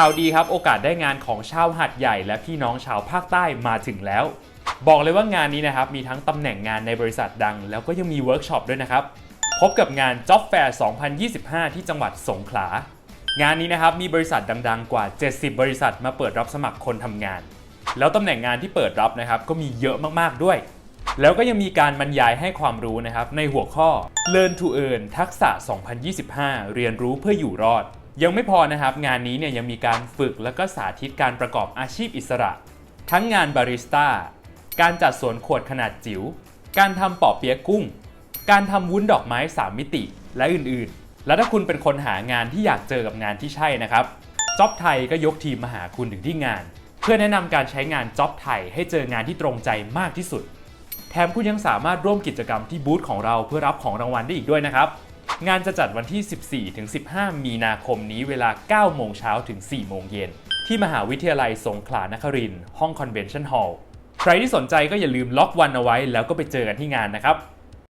ข่าวดีครับโอกาสได้งานของชาวหัดใหญ่ และพี่น้องชาวภาคใต้มาถึงแล้ว บอกเลยว่างานนี้นะครับมีทั้งตำแหน่งงานในบริษัทดัง แล้วก็ยังมีเวิร์กช็อปด้วยนะครับ พบกับงาน Job Fair 2025 ที่จังหวัดสงขลา งานนี้นะครับมีบริษัทดังๆ กว่า 70 บริษัทมาเปิดรับสมัครคนทำงาน แล้วตำแหน่งงานที่เปิดรับนะครับก็มีเยอะมากๆด้วย แล้วก็ยังมีการบรรยายให้ความรู้นะครับในหัวข้อ Learn to Earn ทักษะ 2025 เรียนรู้เพื่ออยู่รอด ยังไม่พอนะครับ งานนี้เนี่ยยังมีการฝึกและก็สาธิตการประกอบอาชีพอิสระ ทั้งงานบาริสต้า การจัดสวนขวดขนาดจิ๋ว การทำปอเปี๊ยะกุ้ง การทำวุ้นดอกไม้ 3 มิติ และอื่นๆ และถ้าคุณเป็นคนหางานที่อยากเจอกับงานที่ใช่นะครับจ็อบไทยก็ยกทีมมาหาคุณถึงที่งาน เพื่อแนะนำการใช้งานจ็อบไทยให้เจองานที่ตรงใจมากที่สุด แถมคุณยังสามารถร่วมกิจกรรมที่บูธของเราเพื่อรับของรางวัลได้อีกด้วยนะครับ งานจะจัดวันที่ 14-15 มีนาคมนี้เวลา 9 โมงเช้าถึง 4 โมงเย็น ที่มหาวิทยาลัยสงขลานครินทร์ห้องคอนเวนชั่นฮอลล์ใครที่สนใจก็อย่าลืมล็อกวันเอาไว้แล้วก็ไปเจอกันที่งานนะครับ